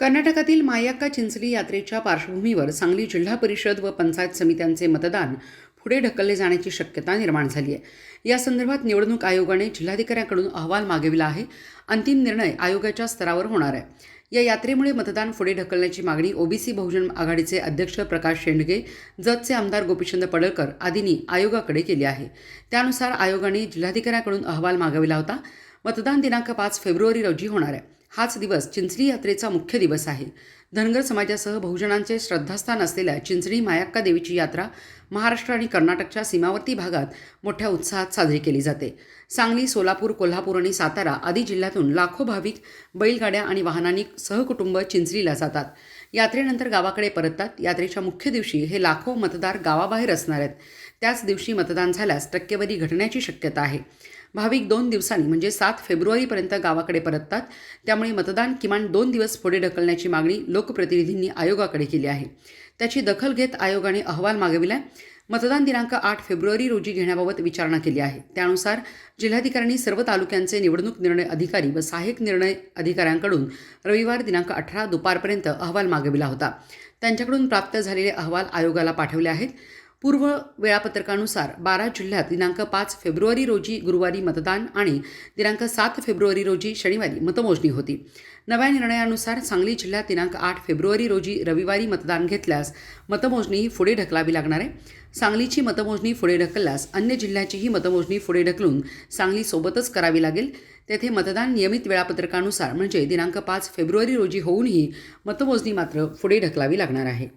कर्नाटकातील मायाक्का चिंचली यात्रेच्या पार्श्वभूमीवर सांगली जिल्हा परिषद व पंचायत समित्यांचे मतदान पुढे ढकलले जाण्याची शक्यता निर्माण झाली आहे. या संदर्भात निवडणूक आयोगाने जिल्हाधिकाऱ्यांकडून अहवाल मागविला आहे. अंतिम निर्णय आयोगाच्या स्तरावर होणार आहे. या यात्रेमुळे मतदान पुढे ढकलण्याची मागणी ओबीसी बहुजन आघाडीचे अध्यक्ष प्रकाश शेंडगे जतचे आमदार गोपीचंद पडळकर आदींनी आयोगाकडे केली आहे. त्यानुसार आयोगाने जिल्हाधिकाऱ्यांकडून अहवाल मागविला होता. मतदान दिनांक पाच फेब्रुवारी रोजी होणार आहे. हाच दिवस चिंचली यात्रेचा मुख्य दिवस आहे. धनगर समाजासह बहुजनांचे श्रद्धास्थान असलेल्या चिंचणी मायाक्का देवीची यात्रा महाराष्ट्र आणि कर्नाटकच्या सीमावर्ती भागात मोठ्या उत्साहात साजरी केली जाते. सांगली सोलापूर कोल्हापूर आणि सातारा आदी जिल्ह्यातून लाखो भाविक बैलगाड्या आणि वाहनांनी सहकुटुंब चिंचलीला जातात. यात्रेनंतर गावाकडे परततात. यात्रेच्या मुख्य दिवशी हे लाखो मतदार गावाबाहेर असणार आहेत. त्याच दिवशी मतदान झाल्यास टक्केवारी घटण्याची शक्यता आहे. भाविक दोन दिवसांनी म्हणजे सात फेब्रुवारीपर्यंत गावाकडे परततात. त्यामुळे मतदान किमान दोन दिवस पुढे ढकलण्याची मागणी लोकप्रतिनिधींनी आयोगाकडे केली आहे. त्याची दखल घेत आयोगाने अहवाल मागविलाय. मतदान दिनांक आठ फेब्रुवारी रोजी घेण्याबाबत विचारणा केली आहे. त्यानुसार जिल्हाधिकाऱ्यांनी सर्व तालुक्यांचे निवडणूक निर्णय अधिकारी व सहाय्यक निर्णय अधिकाऱ्यांकडून रविवार दिनांक अठरा दुपारपर्यंत अहवाल मागविला होता. त्यांच्याकडून प्राप्त झालेले अहवाल आयोगाला पाठवले आहेत. पूर्व वेळापत्रकानुसार बारा जिल्ह्यात दिनांक पाच फेब्रुवारी रोजी गुरुवारी मतदान आणि दिनांक सात फेब्रुवारी रोजी शनिवारी मतमोजणी होती. नव्या निर्णयानुसार सांगली जिल्ह्यात दिनांक आठ फेब्रुवारी रोजी रविवारी मतदान घेतल्यास मतमोजणी ही पुढे ढकलावी लागणार आहे. सांगलीची मतमोजणी पुढे ढकलल्यास अन्य जिल्ह्याचीही मतमोजणी पुढे ढकलून सांगलीसोबतच करावी लागेल. तेथे मतदान नियमित वेळापत्रकानुसार म्हणजे दिनांक पाच फेब्रुवारी रोजी होऊनही मतमोजणी मात्र पुढे ढकलावी लागणार आहे.